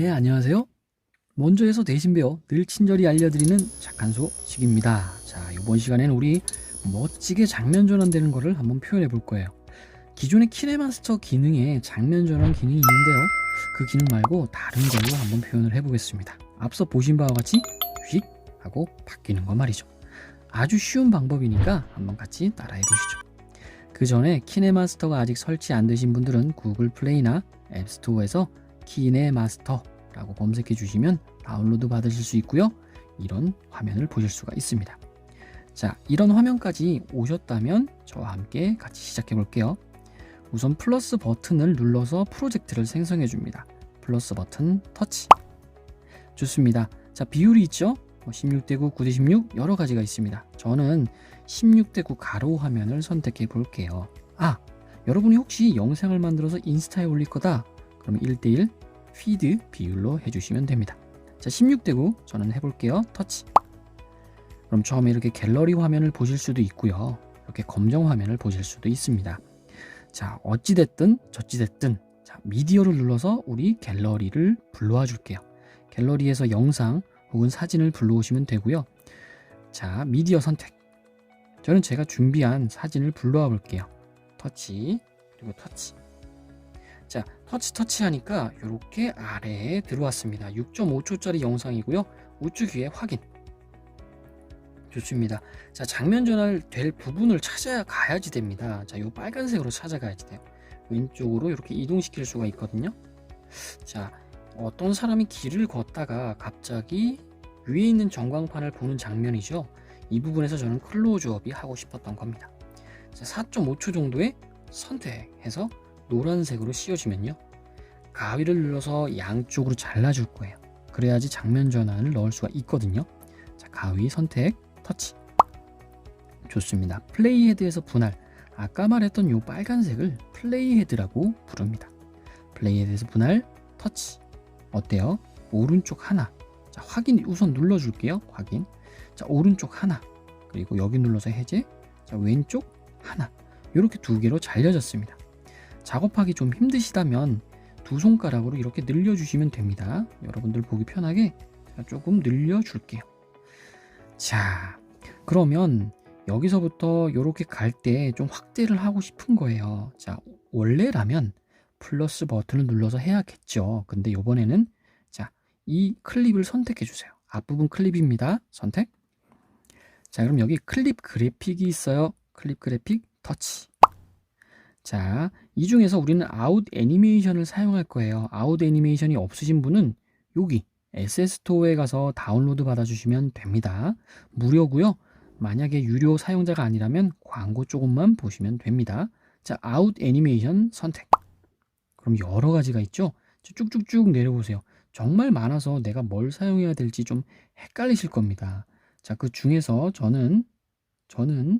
네, 안녕하세요. 먼저 해서 대신 배워 늘 친절히 알려드리는 착한 소식입니다. 자, 이번 시간에는 우리 멋지게 장면 전환되는 거를 한번 표현해 볼 거예요. 기존의 키네마스터 기능에 장면 전환 기능이 있는데요. 그 기능 말고 다른 걸로 한번 표현을 해보겠습니다. 앞서 보신 바와 같이 휙 하고 바뀌는 거 말이죠. 아주 쉬운 방법이니까 한번 같이 따라해 보시죠. 그 전에 키네마스터가 아직 설치 안 되신 분들은 구글 플레이나 앱스토어에서 키네마스터라고 검색해 주시면 다운로드 받으실 수 있고요. 이런 화면을 보실 수가 있습니다. 자, 이런 화면까지 오셨다면 저와 함께 같이 시작해 볼게요. 우선 플러스 버튼을 눌러서 프로젝트를 생성해 줍니다. 플러스 버튼 터치. 좋습니다. 자, 비율이 있죠? 16대 9, 9대 16 여러 가지가 있습니다. 저는 16대 9 가로 화면을 선택해 볼게요. 아, 여러분이 혹시 영상을 만들어서 인스타에 올릴 거다. 그러면 1대1 피드 비율로 해주시면 됩니다. 자, 16대 9 저는 해볼게요. 터치. 그럼 처음에 이렇게 갤러리 화면을 보실 수도 있고요. 이렇게 검정 화면을 보실 수도 있습니다. 자, 어찌됐든 저찌됐든 자, 미디어를 눌러서 우리 갤러리를 불러와 줄게요. 갤러리에서 영상 혹은 사진을 불러오시면 되고요. 자, 미디어 선택. 저는 제가 준비한 사진을 불러와 볼게요. 터치, 그리고 터치. 자, 터치 터치 하니까 이렇게 아래에 들어왔습니다. 6.5초짜리 영상이고요. 우측 위에 확인. 좋습니다. 자, 장면 전환 될 부분을 찾아 가야지 됩니다. 자, 요 빨간색으로 찾아가야지 돼요. 왼쪽으로 이렇게 이동시킬 수가 있거든요. 자, 어떤 사람이 길을 걷다가 갑자기 위에 있는 전광판을 보는 장면이죠. 이 부분에서 저는 클로즈업이 하고 싶었던 겁니다. 자, 4.5초 정도의 선택해서 노란색으로 씌워주면요. 가위를 눌러서 양쪽으로 잘라줄 거예요. 그래야지 장면 전환을 넣을 수가 있거든요. 자, 가위 선택, 터치. 좋습니다. 플레이 헤드에서 분할. 아까 말했던 요 빨간색을 플레이 헤드라고 부릅니다. 플레이 헤드에서 분할, 터치. 어때요? 오른쪽 하나. 자, 확인 우선 눌러줄게요. 확인. 자, 오른쪽 하나. 그리고 여기 눌러서 해제. 자, 왼쪽 하나. 이렇게 두 개로 잘려졌습니다. 작업하기 좀 힘드시다면 두 손가락으로 이렇게 늘려주시면 됩니다. 여러분들 보기 편하게 조금 늘려줄게요. 자, 그러면 여기서부터 이렇게 갈 때 좀 확대를 하고 싶은 거예요. 자, 원래라면 플러스 버튼을 눌러서 해야겠죠. 근데 이번에는 자, 이 클립을 선택해 주세요. 앞부분 클립입니다. 선택. 자, 그럼 여기 클립 그래픽이 있어요. 클립 그래픽 터치. 자, 이 중에서 우리는 아웃 애니메이션을 사용할 거예요. 아웃 애니메이션이 없으신 분은 여기 SS토어에 가서 다운로드 받아주시면 됩니다. 무료고요. 만약에 유료 사용자가 아니라면 광고 조금만 보시면 됩니다. 자, 아웃 애니메이션 선택. 그럼 여러 가지가 있죠? 쭉쭉쭉 내려보세요. 정말 많아서 내가 뭘 사용해야 될지 좀 헷갈리실 겁니다. 자, 그 중에서 저는, 저는,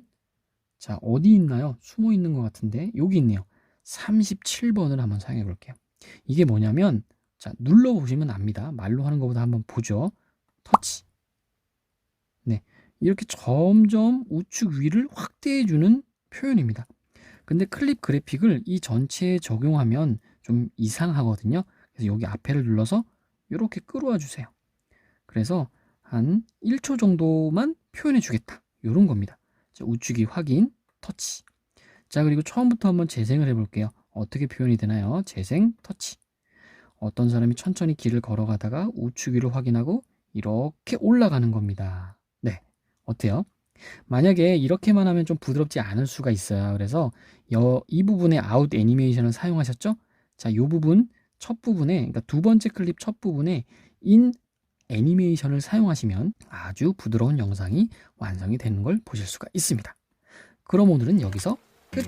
자, 어디 있나요? 숨어 있는 것 같은데, 여기 있네요. 37번을 한번 사용해 볼게요. 이게 뭐냐면, 자, 눌러 보시면 압니다. 말로 하는 것보다 한번 보죠. 터치. 네. 이렇게 점점 우측 위를 확대해 주는 표현입니다. 근데 클립 그래픽을 이 전체에 적용하면 좀 이상하거든요. 그래서 여기 앞에를 눌러서 이렇게 끌어와 주세요. 그래서 한 1초 정도만 표현해 주겠다. 이런 겁니다. 자, 우측이 확인, 터치. 자, 그리고 처음부터 한번 재생을 해볼게요. 어떻게 표현이 되나요? 재생, 터치. 어떤 사람이 천천히 길을 걸어가다가 우측 위를 확인하고 이렇게 올라가는 겁니다. 네. 어때요? 만약에 이렇게만 하면 좀 부드럽지 않을 수가 있어요. 그래서 여, 이 부분에 아웃 애니메이션을 사용하셨죠? 자, 이 부분, 첫 부분에, 그러니까 두 번째 클립 첫 부분에 인 애니메이션을 사용하시면 아주 부드러운 영상이 완성이 되는 걸 보실 수가 있습니다. 그럼 오늘은 여기서 ふっ